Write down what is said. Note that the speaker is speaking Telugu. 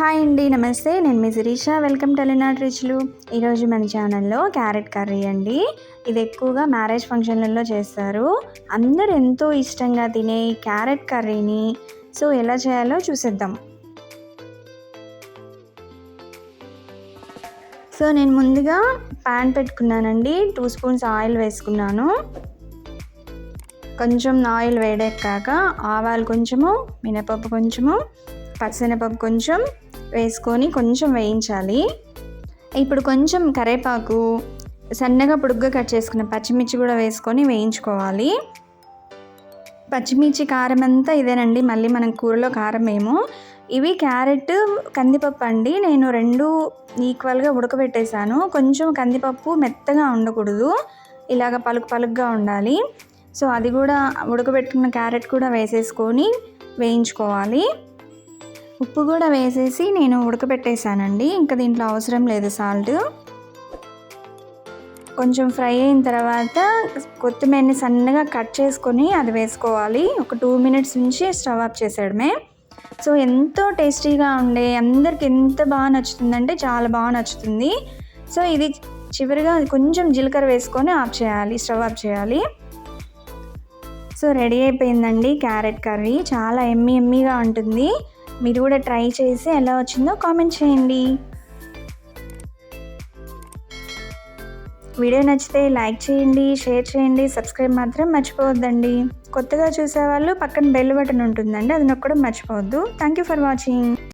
హాయ్ అండి నమస్తే. నేను మీ శిరీష. వెల్కమ్ టెలినాట్ రిచ్లు. ఈరోజు మన ఛానల్లో క్యారెట్ కర్రీ అండి. ఇది ఎక్కువగా మ్యారేజ్ ఫంక్షన్లలో చేస్తారు. అందరు ఎంతో ఇష్టంగా తినే ఈ క్యారెట్ కర్రీని. సో ఎలా చేయాలో చూసేద్దాం. సో నేను ముందుగా ప్యాన్ పెట్టుకున్నానండి. టూ స్పూన్స్ ఆయిల్ వేసుకున్నాను. కొంచెం ఆయిల్ వేడెక్కాక ఆవాలు కొంచెము మినపప్పు కొంచెము పచ్చనపప్పు కొంచెం వేసుకొని కొంచెం వేయించాలి. ఇప్పుడు కొంచెం కరేపాకు సన్నగా పొడుగ్గా కట్ చేసుకున్న పచ్చిమిర్చి కూడా వేసుకొని వేయించుకోవాలి. పచ్చిమిర్చి కారం అంతా ఇదేనండి మళ్ళీ మనం కూరలో కారం ఏమో ఇవి క్యారెట్ కందిపప్పు అండి. నేను రెండు ఈక్వల్గా ఉడకబెట్టేశాను. కొంచెం కందిపప్పు మెత్తగా ఉండకూడదు. ఇలాగ పలుకు పలుకుగా ఉండాలి. సో అది కూడా ఉడకబెట్టుకున్న క్యారెట్ కూడా వేసేసుకొని వేయించుకోవాలి. ఉప్పు కూడా వేసేసి నేను ఉడకబెట్టేశానండి. ఇంకా దీంట్లో అవసరం లేదు సాల్ట్. కొంచెం ఫ్రై అయిన తర్వాత కొత్తిమీరని సన్నగా కట్ చేసుకొని అది వేసుకోవాలి. ఒక టూ మినిట్స్ నుంచి స్టవ్ ఆఫ్ చేసేయడమే. సో ఎంతో టేస్టీగా ఉండే అందరికి ఎంత బాగా నచ్చుతుందంటే చాలా బాగా నచ్చుతుంది. సో ఇది చివరిగా కొంచెం జీలకర్ర వేసుకొని ఆఫ్ చేయాలి స్టవ్ ఆఫ్ చేయాలి. సో రెడీ అయిపోయిందండి క్యారెట్ కర్రీ. చాలా ఎమ్మి ఎమ్మిగా ఉంటుంది. మీరు కూడా ట్రై చేసి ఎలా వచ్చిందో కామెంట్ చేయండి. వీడియో నచ్చితే లైక్ చేయండి షేర్ చేయండి సబ్స్క్రైబ్ మాత్రం మర్చిపోవద్దండి. కొత్తగా చూసేవాళ్ళు పక్కన బెల్ బటన్ ఉంటుందండి అది నొక్కడం మర్చిపోవద్దు. Thank you for watching.